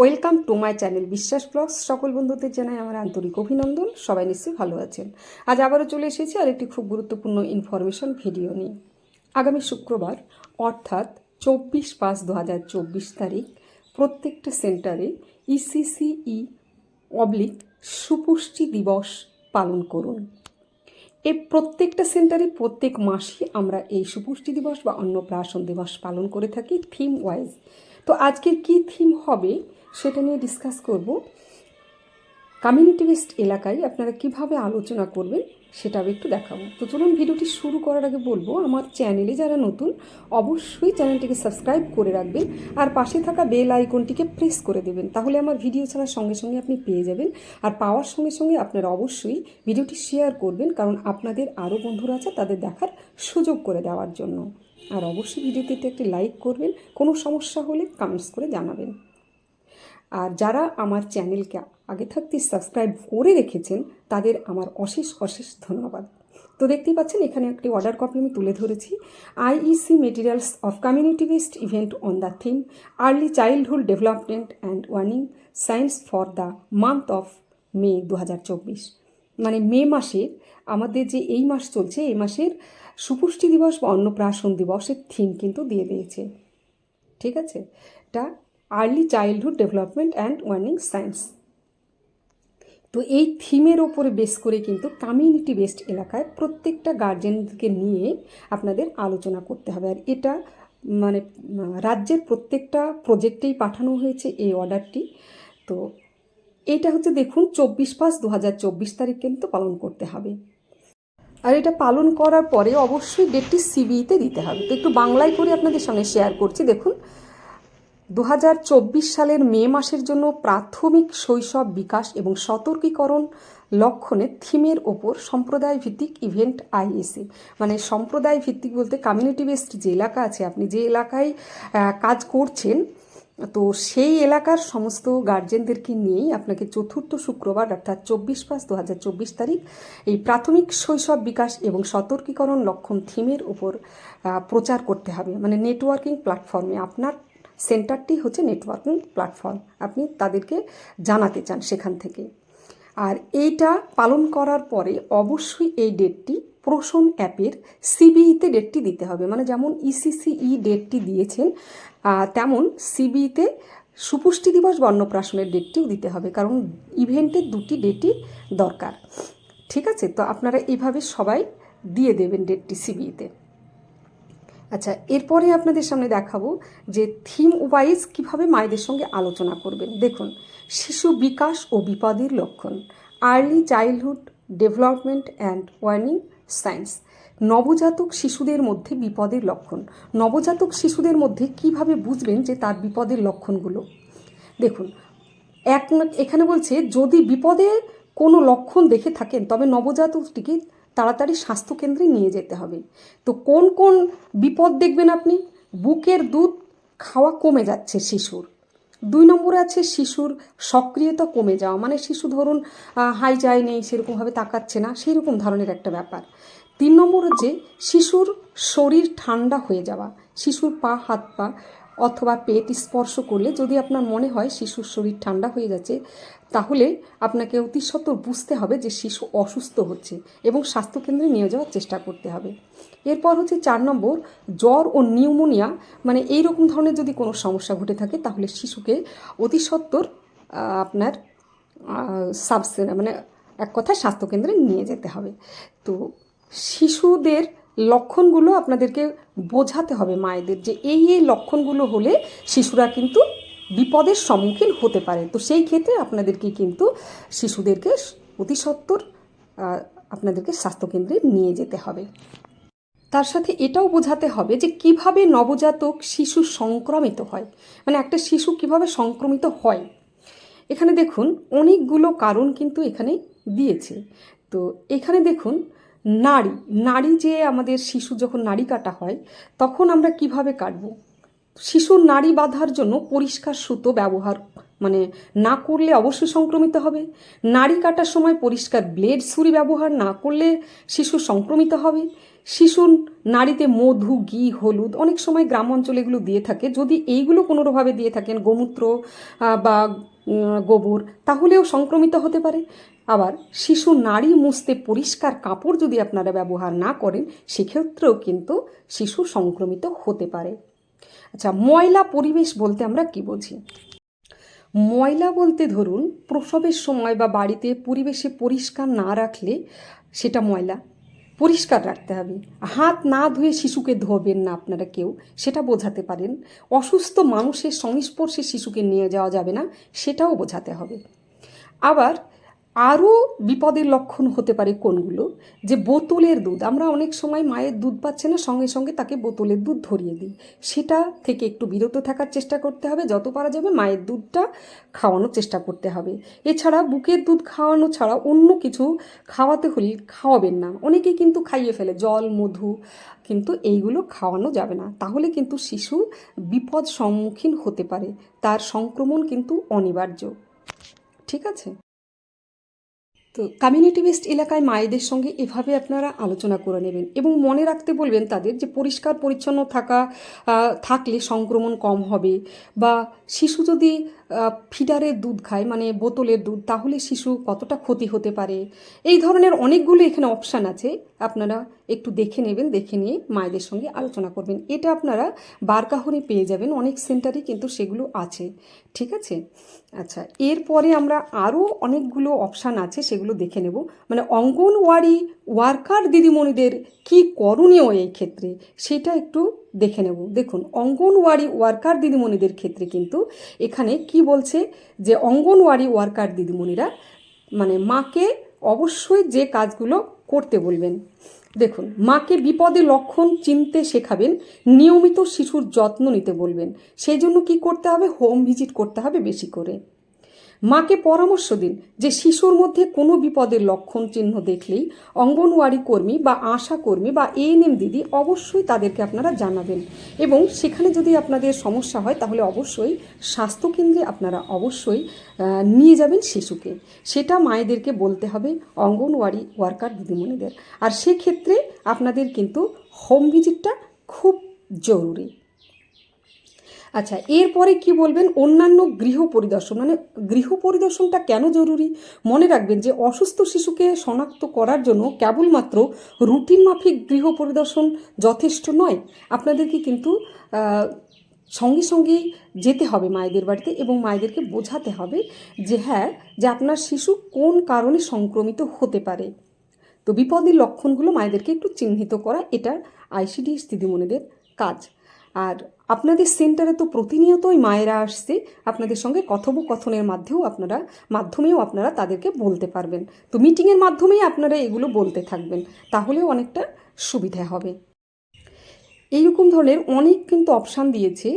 Welcome to my channel Biswas vlogs. সকল বন্ধুদের জানাই আমার আন্তরিক অভিনন্দন। সবাই নিশ্চয়ই ভালো আছেন। আজ আবারও চলে এসেছি আর একটি খুব গুরুত্বপূর্ণ ইনফরমেশন ভিডিও নিয়ে। আগামী শুক্রবার, অর্থাৎ চব্বিশ পাঁচ দু হাজার চব্বিশ তারিখ, প্রত্যেকটা সেন্টারে ইসিসিই অবলিক সুপুষ্টি দিবস পালন করুন। এই প্রত্যেকটা সেন্টারে প্রত্যেক মাসে আমরা এই সুপুষ্টি দিবস বা অন্নপ্রাশন দিবস পালন করে থাকি থিম ওয়াইজ তো আজকের কি থিম হবে? সেটা নিয়ে ডিসকাস করব। কমিউনিটি বেসড এলাকায় আপনারা কীভাবে আলোচনা করবেন সেটাও একটু দেখাবো। তো চলুন ভিডিওটি শুরু করার আগে বলব, আমার চ্যানেলে যারা নতুন, অবশ্যই চ্যানেলটিকে সাবস্ক্রাইব করে রাখবেন আর পাশে থাকা বেল আইকনটিকে প্রেস করে দেবেন। তাহলে আমার ভিডিও ছাড়ার সঙ্গে সঙ্গে আপনি পেয়ে যাবেন। আর পাওয়ার সঙ্গে সঙ্গে আপনারা অবশ্যই ভিডিওটি শেয়ার করবেন কারণ আপনাদের আরও বন্ধুরা আছে, তাদের দেখার সুযোগ করে দেওয়ার জন্য। আর অবশ্যই ভিডিওটিতে একটি লাইক করবেন। কোনো সমস্যা হলে কমেন্টস করে জানাবেন। আর যারা আমার চ্যানেলকে আগে থাকতে সাবস্ক্রাইব করে রেখেছেন, তাদের আমার অশেষ অশেষ ধন্যবাদ। তো দেখতেই পাচ্ছেন, এখানে একটি অর্ডার কপি আমি তুলে ধরেছি। IEC materials of community based event on the theme early childhood development and warning science for the month of May দু হাজার চব্বিশ। মানে মে মাসের, আমাদের যে এই মাস চলছে, এই মাসের সুপুষ্টি দিবস বা অন্নপ্রাশন দিবসের থিম কিন্তু দিয়ে দিয়েছে। ঠিক আছে? এটা early childhood development and warning science তো এই থিমের ওপরে বেস করে কিন্তু কমিউনিটি বেসড এলাকায় প্রত্যেকটা গার্জেনকে নিয়ে আপনাদের আলোচনা করতে হবে। আর এটা মানে রাজ্যের প্রত্যেকটা প্রজেক্টেই পাঠানো হয়েছে এই অর্ডারটি তো এটা হচ্ছে দেখুন চব্বিশ পাঁচ দু হাজার চব্বিশ তারিখ কিন্তু পালন করতে হবে। আর এটা পালন করার পরে অবশ্যই ডেটটি সিবিইতে দিতে হবে। তো একটু বাংলায় করে আপনাদের সঙ্গে শেয়ার করছি। দেখুন দু হাজার চব্বিশ সালের মে মাসের জন্য প্রাথমিক শৈশব বিকাশ এবং সতর্কীকরণ লক্ষণে থিমের ওপর সম্প্রদায় ভিত্তিক ইভেন্ট আইএসি মানে সম্প্রদায় ভিত্তিক বলতে কমিউনিটি বেসড যে এলাকা আছে, আপনি যে এলাকায় কাজ করছেন, তো সেই এলাকার সমস্ত গার্জেনদেরকে নিয়েই আপনাকে চতুর্থ শুক্রবার অর্থাৎ চব্বিশ পাঁচ দু হাজার চব্বিশ তারিখ এই প্রাথমিক শৈশব বিকাশ এবং সতর্কীকরণ লক্ষণ থিমের ওপর প্রচার করতে হবে। মানে নেটওয়ার্কিং প্ল্যাটফর্মে আপনার সেন্টারটি হচ্ছে নেটওয়ার্কিং প্ল্যাটফর্ম। আপনি তাদেরকে জানাতে চান সেখান থেকে। আর এইটা পালন করার পরে অবশ্যই এই ডেটটি প্রোশন অ্যাপের সিবিইতে ডেটটি দিতে হবে। মানে যেমন ইসিসিই ডেটটি দিয়েছেন তেমন সিবিইতে সুপুষ্টি দিবস বা অন্নপ্রাশনের ডেটটিও দিতে হবে, কারণ ইভেন্টের দুটি ডেটই দরকার। ঠিক আছে? তো আপনারা এইভাবে সবাই দিয়ে দেবেন ডেটটি সিবিইতে। আচ্ছা এরপরে আপনাদের সামনে দেখাবো যে থিম ওয়াইজ কীভাবে মায়েদের সঙ্গে আলোচনা করবেন। দেখুন, শিশু বিকাশ ও বিপদের লক্ষণ early childhood development and warning science নবজাতক শিশুদের মধ্যে বিপদের লক্ষণ, নবজাতক শিশুদের মধ্যে কীভাবে বুঝবেন যে তার বিপদের লক্ষণগুলো? দেখুন, এক এখানে বলছে, যদি বিপদে কোনো লক্ষণ দেখে থাকেন, তবে নবজাতকটিকে তাড়াতাড়ি স্বাস্থ্যকেন্দ্রে নিয়ে যেতে হবে। তো কোন কোন বিপদ দেখবেন আপনি? বুকের দুধ খাওয়া কমে যাচ্ছে শিশুর। দুই নম্বরে আছে শিশুর সক্রিয়তা কমে যাওয়া। মানে শিশু ধরুন হাই যায় নেই, সেরকমভাবে তাকাচ্ছে না সেই রকম ধরনের একটা ব্যাপার। তিন নম্বর হচ্ছে শিশুর শরীর ঠান্ডা হয়ে যাওয়া, শিশুর পা, হাত, পা অথবা পেট স্পর্শ করলে যদি আপনার মনে হয় শিশুর শরীর ঠান্ডা হয়ে যাচ্ছে, তাহলে আপনাকে অতি সত্বর বুঝতে হবে যে শিশু অসুস্থ হচ্ছে এবং স্বাস্থ্যকেন্দ্রে নিয়ে যাওয়ার চেষ্টা করতে হবে। এরপর হচ্ছে চার নম্বর, জ্বর ও নিউমোনিয়া মানে এই রকম ধরনের যদি কোনো সমস্যা ঘটে থাকে, তাহলে শিশুকে অতি সত্বর আপনার সাবসে মানে এক কথায় স্বাস্থ্যকেন্দ্রে নিয়ে যেতে হবে। তো শিশুদের লক্ষণগুলো আপনাদেরকে বোঝাতে হবে মায়েদের যে এই এই লক্ষণগুলো হলে শিশুরা কিন্তু বিপদের সম্মুখীন হতে পারে। তো সেই ক্ষেত্রে আপনাদেরকে কিন্তু শিশুদেরকে অতি সত্বর আহ, আপনাদেরকে স্বাস্থ্যকেন্দ্রে নিয়ে যেতে হবে। তার সাথে এটাও বোঝাতে হবে যে কীভাবে নবজাতক শিশু সংক্রমিত হয়। মানে একটা শিশু কীভাবে সংক্রমিত হয়। এখানে দেখুন অনেকগুলো কারণ কিন্তু এখানে দিয়েছে। তো এখানে দেখুন নাড়ি নাড়ি যে আমাদের শিশু যখন নাড়ি কাটা হয়, তখন আমরা কীভাবে কাটবো? শিশুর নাড়ি বাঁধার জন্য পরিষ্কার সুতো ব্যবহার মানে না করলে অবশ্যই সংক্রমিত হবে। নাড়ি কাটার সময় পরিষ্কার ব্লেড ছুরি ব্যবহার না করলে শিশু সংক্রমিত হবে। শিশুর নাড়িতে মধু, ঘি, হলুদ অনেক সময় গ্রাম অঞ্চলে এগুলো দিয়ে থাকে। যদি এইগুলো কোনোভাবে দিয়ে থাকেন, গোমূত্র বা গোবর, তাহলেও সংক্রমিত হতে পারে। আবার শিশু নাড়ি মুছতে পরিষ্কার কাপড় যদি আপনারা ব্যবহার না করেন, সেক্ষেত্রেও কিন্তু শিশু সংক্রমিত হতে পারে। আচ্ছা ময়লা পরিবেশ বলতে আমরা কি বুঝি? ময়লা বলতে ধরুন, প্রসবের সময় বা বাড়িতে পরিবেশে পরিষ্কার না রাখলে সেটা ময়লা। পরিষ্কার রাখতে হবে। হাত না ধুয়ে শিশুকে ধোবেন না আপনারা কেউ, সেটা বোঝাতে পারেন। অসুস্থ মানুষের সংস্পর্শে শিশুকে নিয়ে যাওয়া যাবে না, সেটাও বোঝাতে হবে। আবার আরও বিপদের লক্ষণ হতে পারে কোনগুলো? যে বোতলের দুধ, আমরা অনেক সময় মায়ের দুধ পাচ্ছে না, সঙ্গে সঙ্গে তাকে বোতলের দুধ ধরিয়ে দিই। সেটা থেকে একটু বিরত থাকার চেষ্টা করতে হবে, যত পারা যাবে মায়ের দুধটা খাওয়ানোর চেষ্টা করতে হবে। এছাড়া বুকের দুধ খাওয়ানো ছাড়া অন্য কিছু খাওয়াতে হলে খাওয়াবেন না। অনেকেই কিন্তু খাইয়ে ফেলে, জল, মধু, কিন্তু এইগুলো খাওয়ানো যাবে না। তাহলে কিন্তু শিশু বিপদ সম্মুখীন হতে পারে। তার সংক্রমণ কিন্তু অনিবার্য। ঠিক আছে? তো কমিউনিটি বেসড এলাকায় মায়েদের সঙ্গে এভাবে আপনারা আলোচনা করে নেবেন এবং মনে রাখতে বলবেন তাদের যে পরিষ্কার পরিচ্ছন্ন থাকা থাকলে সংক্রমণ কম হবে বা শিশু যদি ফিডারের দুধ খায় মানে বোতলের দুধ, তাহলে শিশু কতটা ক্ষতি হতে পারে? এই ধরনের অনেকগুলো এখানে অপশান আছে। আপনারা একটু দেখে নেবেন, দেখে নিয়ে মায়েদের সঙ্গে আলোচনা করবেন। এটা আপনারা বারকাহরে পেয়ে যাবেন, অনেক সেন্টারে কিন্তু সেগুলো আছে। ঠিক আছে? আচ্ছা এরপরে আমরা আরও অনেকগুলো অপশান আছে, সেগুলো দেখে নেব। মানে অঙ্গনওয়াড়ি ওয়ার্কার দিদিমণিদের কি করণীয় এই ক্ষেত্রে? সেটা একটু দেখে নেব। দেখুন, অঙ্গনওয়াড়ি ওয়ার্কার দিদিমণিদের ক্ষেত্রে কিন্তু এখানে কি বলছে যে, অঙ্গনওয়াড়ি ওয়ার্কার দিদিমণিরা মানে মাকে অবশ্যই যে কাজগুলো করতে বলবেন। দেখুন, মাকে বিপদে লক্ষণ চিনতে শেখাবেন, নিয়মিত শিশুর যত্ন নিতে বলবেন। সেই জন্য কি করতে হবে? হোম ভিজিট করতে হবে বেশি করে। মাকে পরামর্শ দিন যে শিশুর মধ্যে কোনো বিপদের লক্ষণ চিহ্ন দেখলেই অঙ্গনওয়াড়ি কর্মী বা আশা কর্মী বা এএনএম দিদি অবশ্যই তাদেরকে আপনারা জানাবেন। এবং সেখানে যদি আপনাদের সমস্যা হয় তাহলে অবশ্যই স্বাস্থ্যকেন্দ্রে আপনারা অবশ্যই নিয়ে যাবেন শিশুকে। সেটা মায়েদেরকে বলতে হবে, অঙ্গনওয়াড়ি ওয়ার্কার দিদিমণিদের। আর সেক্ষেত্রে আপনাদের কিন্তু হোম ভিজিটটা খুব জরুরি। আচ্ছা এরপরে কি বলবেন? অন্যান্য গৃহ পরিদর্শন মানে গৃহ পরিদর্শনটা কেন জরুরি? মনে রাখবেন যে অসুস্থ শিশুকে শনাক্ত করার জন্য কেবলমাত্র রুটিন মাফিক গৃহ পরিদর্শন যথেষ্ট নয়। আপনাদেরকে কিন্তু সঙ্গে সঙ্গেই যেতে হবে মায়েদের বাড়িতে এবং মায়েদেরকে বোঝাতে হবে যে হ্যাঁ যে আপনার শিশু কোন কারণে সংক্রমিত হতে পারে। তো বিপদের লক্ষণগুলো মায়েদেরকে একটু চিহ্নিত করা, এটা আইসিডিএস দিদিমণিদের কাজ। আর আপনাদের সেন্টারে তো প্রতিনিয়তই মায়েরা আসছে। আপনাদের সঙ্গে কথোপকথনের মাধ্যমেও আপনারা মাধ্যমেও আপনারা তাদেরকে বলতে পারবেন। তো মিটিংয়ের মাধ্যমেই আপনারা এগুলো বলতে থাকবেন। তাহলেও অনেকটা সুবিধা হবে। এইরকম ধরনের অনেক কিন্তু অপশান দিয়েছে,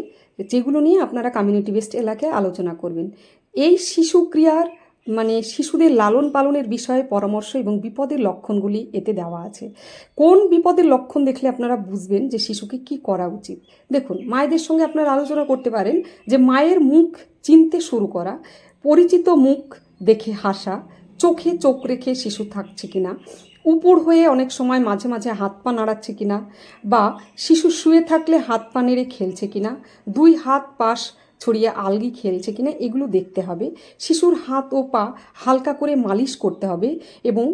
যেগুলো নিয়ে আপনারা কমিউনিটি বেসড এলাকায় আলোচনা করবেন। এই শিশু ক্রিয়ার মানে শিশুদের লালন পালনের বিষয়ে পরামর্শ এবং বিপদের লক্ষণগুলি এতে দেওয়া আছে। কোন বিপদের লক্ষণ দেখলে আপনারা বুঝবেন যে শিশুকে কি করা উচিত? দেখুন, মায়েদের সঙ্গে আপনারা আলোচনা করতে পারেন যে মায়ের মুখ চিনতে শুরু করা, পরিচিত মুখ দেখে হাসা, চোখে চোখ রেখে শিশু থাকছে কিনা, উপর হয়ে অনেক সময় মাঝে মাঝে হাত পা নাড়াচ্ছে কিনা, বা শিশু শুয়ে থাকলে হাত পা নেড়ে খেলছে কিনা, দুই হাত পাশ ছড়িয়ে আলগি খেলছে কিনা এগুলো দেখতে হবে। শিশুর হাত ও পা হালকা করে মালিশ করতে হবে এবং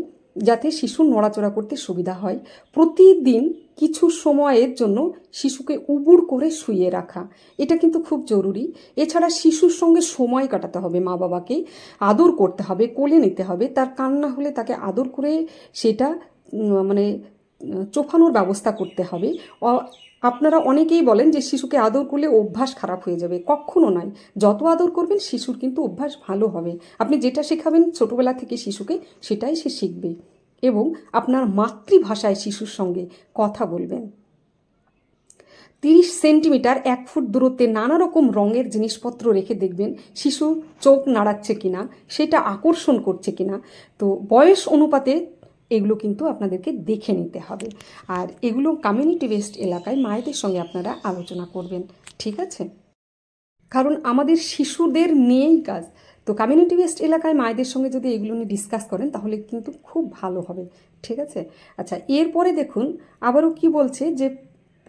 যাতে শিশু নড়াচড়া করতে সুবিধা হয়। প্রতিদিন কিছু সময়ের জন্য শিশুকে উবুড় করে শুইয়ে রাখা, এটা কিন্তু খুব জরুরি। এছাড়া শিশুর সঙ্গে সময় কাটাতে হবে মা বাবাকে আদর করতে হবে, কোলে নিতে হবে, তার কান্না হলে তাকে আদর করে সেটা মানে উম, চোফানোর ব্যবস্থা করতে হবে। আপনারা অনেকেই বলেন যে শিশুকে আদর করলে অভ্যাস খারাপ হয়ে যাবে। কখনো নয়। যত আদর করবেন শিশুর কিন্তু অভ্যাস ভালো হবে। আপনি যেটা শেখাবেন ছোটোবেলা থেকে শিশুকে সেটাই সে শিখবে। এবং আপনার মাতৃভাষায় শিশুর সঙ্গে কথা বলবেন। তিরিশ সেন্টিমিটার এক ফুট দূরত্বে নানা রকম রঙের জিনিসপত্র রেখে দেখবেন শিশু চোখ নাড়াচ্ছে কিনা সেটা আকর্ষণ করছে কিনা। তো বয়স অনুপাতে এগুলো কিন্তু আপনাদেরকে দেখে নিতে হবে। আর এগুলো কমিউনিটি বেসড এলাকায় মায়েদের সঙ্গে আপনারা আলোচনা করবেন, ঠিক আছে? কারণ আমাদের শিশুদের নিয়েই কাজ। তো কমিউনিটি বেসড এলাকায় মায়েদের সঙ্গে যদি এগুলো নিয়ে ডিসকাস করেন, তাহলে কিন্তু খুব ভালো হবে, ঠিক আছে? আচ্ছা এরপরে দেখুন, আবারও কি বলছে যে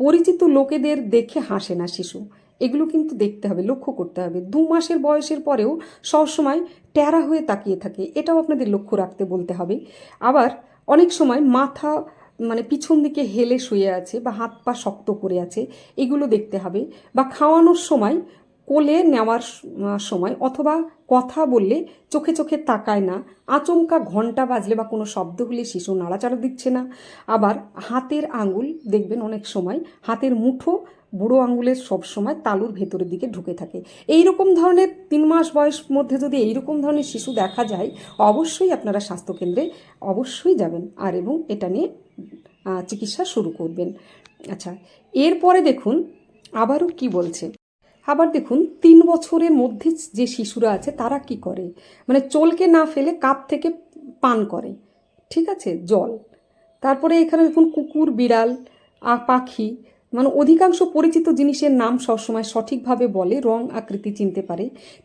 পরিচিত লোকেদের দেখে হাসে না শিশু। এগুলো কিন্তু দেখতে হবে, লক্ষ্য করতে হবে। দু মাসের বয়সের পরেও সবসময় ট্যারা হয়ে তাকিয়ে থাকে, এটাও আপনাদের লক্ষ্য রাখতে বলতে হবে। আবার অনেক সময় মাথা মানে পিছন দিকে হেলে শুয়ে আছে বা হাত পা শক্ত করে আছে, এগুলো দেখতে হবে। বা খাওয়ানোর সময় কোলে নেওয়ার সময় অথবা কথা বললে চোখে চোখে তাকায় না। আচমকা ঘণ্টা বাজলে বা কোনো শব্দ হলে শিশু নাড়াচাড়া দিচ্ছে না। আবার হাতের আঙুল দেখবেন অনেক সময় হাতের মুঠো বুড়ো আঙুলের সব সময় তালুর ভেতরের দিকে ঢুকে থাকে। এই রকম ধরনের তিন মাস বয়স মধ্যে যদি এই রকম ধরনের শিশু দেখা যায়, অবশ্যই আপনারা স্বাস্থ্যকেন্দ্রে অবশ্যই যাবেন। আর এবং এটা নিয়ে চিকিৎসা শুরু করবেন। আচ্ছা এরপরে দেখুন আবারও কি বলছে। আবার দেখুন, তিন বছরের মধ্যে যে শিশুরা আছে, তারা কি করে? মানে চলকে না ফেলে কাপ থেকে পান করে, ঠিক আছে? জল। তারপরে এখানে দেখুন, কুকুর, বিড়াল পাখি মানে অধিকাংশ পরিচিত জিনিসের নাম সবসময় সঠিকভাবে বলে, রং, আকৃতি চিনতে পারে।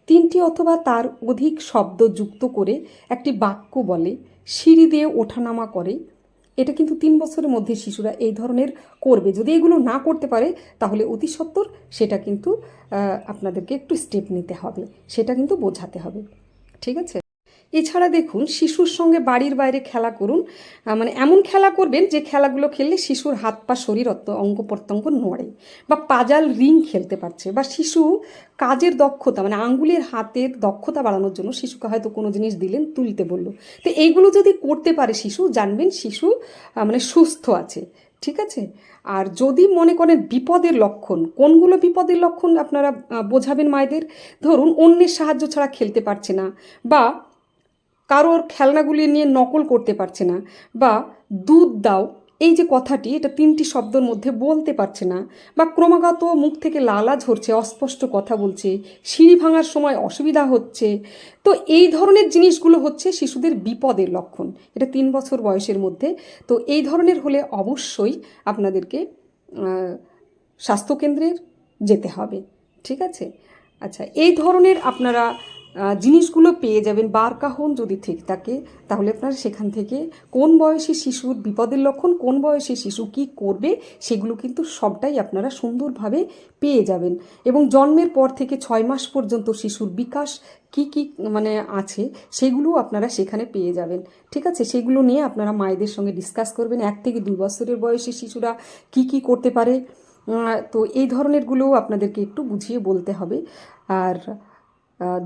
তিনটি অথবা তার অধিক শব্দ যুক্ত করে একটি বাক্য বলে, সিঁড়ি দিয়ে ওঠানামা করে এটা কিন্তু তিন বছরের মধ্যে শিশুরা এই ধরনের করবে। যদি এগুলো না করতে পারে, তাহলে অতি সত্বর সেটা কিন্তু আপনাদেরকে একটু স্টেপ নিতে হবে। সেটা কিন্তু বোঝাতে হবে। ঠিক আছে? এছাড়া দেখুন, শিশুর সঙ্গে বাড়ির বাইরে খেলা করুন। মানে এমন খেলা করবেন যে খেলাগুলো খেললে শিশুর হাত পা, শরীর অত অঙ্গ প্রত্যঙ্গ নড়ে বা পাজাল রিং খেলতে পারছে বা শিশু কাজের দক্ষতা মানে আঙ্গুলের হাতের দক্ষতা বাড়ানোর জন্য শিশুকে হয়তো কোনো জিনিস দিলেন, তুলতে বলল। তো এইগুলো যদি করতে পারে শিশু, জানবেন শিশু মানে সুস্থ আছে, ঠিক আছে? আর যদি মনে করেন বিপদের লক্ষণ, কোনগুলো বিপদের লক্ষণ আপনারা বোঝাবেন মায়েদের? ধরুন, অন্যের সাহায্য ছাড়া খেলতে পারছে না বা কারোর খেলনাগুলি নিয়ে নকল করতে পারছে না বা দুধ দাও, এই যে কথাটি, এটা তিনটি শব্দের মধ্যে বলতে পারছে না বা ক্রমাগত মুখ থেকে লালা ঝরছে, অস্পষ্ট কথা বলছে, সিঁড়ি ভাঙার সময় অসুবিধা হচ্ছে। তো এই ধরনের জিনিসগুলো হচ্ছে শিশুদের বিপদের লক্ষণ। এটা তিন বছর বয়সের মধ্যে। তো এই ধরনের হলে অবশ্যই আপনাদেরকে স্বাস্থ্যকেন্দ্রের যেতে হবে। ঠিক আছে? আচ্ছা এই ধরনের আপনারা জিনিসগুলো পেয়ে যাবেন। বারকাহন যদি ঠিক থাকে, তাহলে আপনারা সেখান থেকে কোন বয়সী শিশুর বিপদের লক্ষণ, কোন বয়সী শিশু কি করবে, সেগুলো কিন্তু সবটাই আপনারা সুন্দরভাবে পেয়ে যাবেন। এবং জন্মের পর থেকে ছয় মাস পর্যন্ত শিশুর বিকাশ কি কি মানে আছে, সেগুলো আপনারা সেখানে পেয়ে যাবেন। ঠিক আছে? সেগুলো নিয়ে আপনারা মায়েদের সঙ্গে ডিসকাস করবেন। এক থেকে দুই বছরের বয়সী শিশুরা কি কি করতে পারে। তো এই ধরনেরগুলোও আপনাদেরকে একটু বুঝিয়ে বলতে হবে। আর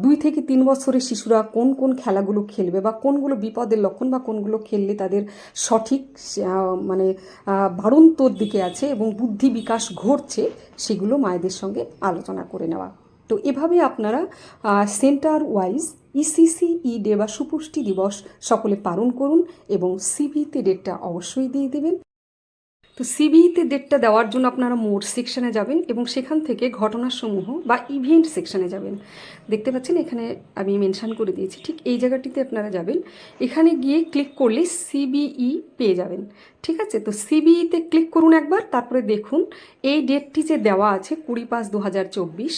দুই থেকে তিন বছরের শিশুরা কোন কোন খেলাগুলো খেলবে বা কোনগুলো বিপদের লক্ষণ বা কোনগুলো খেললে তাদের সঠিক মানে বাড়ন্তর দিকে আছে এবং বুদ্ধি বিকাশ ঘটছে, সেগুলো মায়েদের সঙ্গে আলোচনা করে নেওয়া। তো এভাবে আপনারা সেন্টার ওয়াইজ ইসিসিই ডে বা সুপুষ্টি দিবস সকলে পালন করুন এবং সিভিতে ডেটটা অবশ্যই দিয়ে দেবেন। তো সিবিইতে ডেটটা দেওয়ার জন্য আপনারা মোড সেকশানে যাবেন এবং সেখান থেকে ঘটনাসমূহ বা ইভেন্ট সেকশানে যাবেন। দেখতে পাচ্ছেন এখানে আমি মেনশান করে দিয়েছি। ঠিক এই জায়গাটিতে আপনারা যাবেন। এখানে গিয়ে ক্লিক করলে সিবিই পেয়ে যাবেন। ঠিক আছে? তো সিবিইতে ক্লিক করুন একবার, তারপরে দেখুন এই ডেটটি যে দেওয়া আছে কুড়ি পাঁচ দু হাজার চব্বিশ,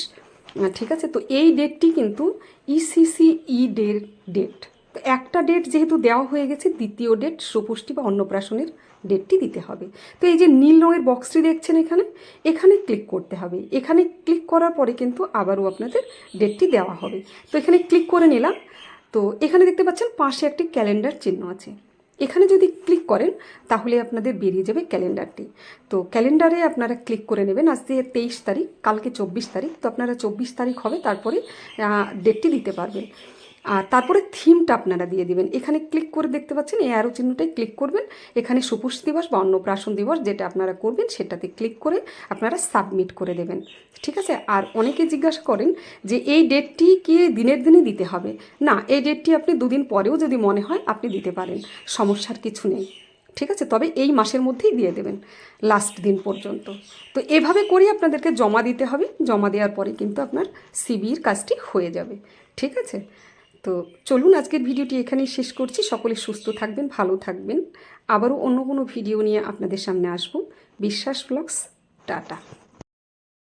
ঠিক আছে? তো এই ডেটটি কিন্তু ইসিসিই ইসিসি ডের ডেট তো একটা ডেট যেহেতু দেওয়া হয়ে গেছে, দ্বিতীয় ডেট সুপুষ্টি বা অন্নপ্রাশনের ডেটটি দিতে হবে। তো এই যে নীল রঙের বক্সটি দেখছেন এখানে এখানে ক্লিক করতে হবে। এখানে ক্লিক করার পরে কিন্তু আবারও আপনাদের ডেটটি দেওয়া হবে। তো এখানে ক্লিক করে নিলাম। তো এখানে দেখতে পাচ্ছেন পাশে একটি ক্যালেন্ডার চিহ্ন আছে। এখানে যদি ক্লিক করেন, তাহলে আপনাদের বেরিয়ে যাবে ক্যালেন্ডারটি তো ক্যালেন্ডারে আপনারা ক্লিক করে নেবেন। আজকে তেইশ তারিখ, কালকে চব্বিশ তারিখ। তো আপনারা চব্বিশ তারিখ হবে, তারপরে ডেটটি দিতে পারবেন। আর তারপরে থিমটা আপনারা দিয়ে দিবেন। এখানে ক্লিক করে দেখতে পাচ্ছেন, এই অ্যারো চিহ্নটাই ক্লিক করবেন। এখানে সুপুষ দিবস বা অন্নপ্রাশন দিবস যেটা আপনারা করবেন, সেটাতে ক্লিক করে আপনারা সাবমিট করে দেবেন। ঠিক আছে? আর অনেকে জিজ্ঞাসা করেন যে, এই ডেটটি কি দিনের দিনে দিতে হবে? না, এই ডেটটি আপনি দুদিন পরেও যদি মনে হয়, আপনি দিতে পারেন। সমস্যার কিছু নেই। ঠিক আছে? তবে এই মাসের মধ্যেই দিয়ে দেবেন লাস্ট দিন পর্যন্ত। তো এভাবে করেই আপনাদেরকে জমা দিতে হবে। জমা দেওয়ার পরে কিন্তু আপনার সিবির কাজটি হয়ে যাবে। ঠিক আছে? তো চলুন আজকের ভিডিওটি এখানেই শেষ করছি। সকলে সুস্থ থাকবেন, ভালো থাকবেন। আবারও অন্য কোনো ভিডিও নিয়ে আপনাদের সামনে আসব। বিশ্বাস ব্লগস, টাটা।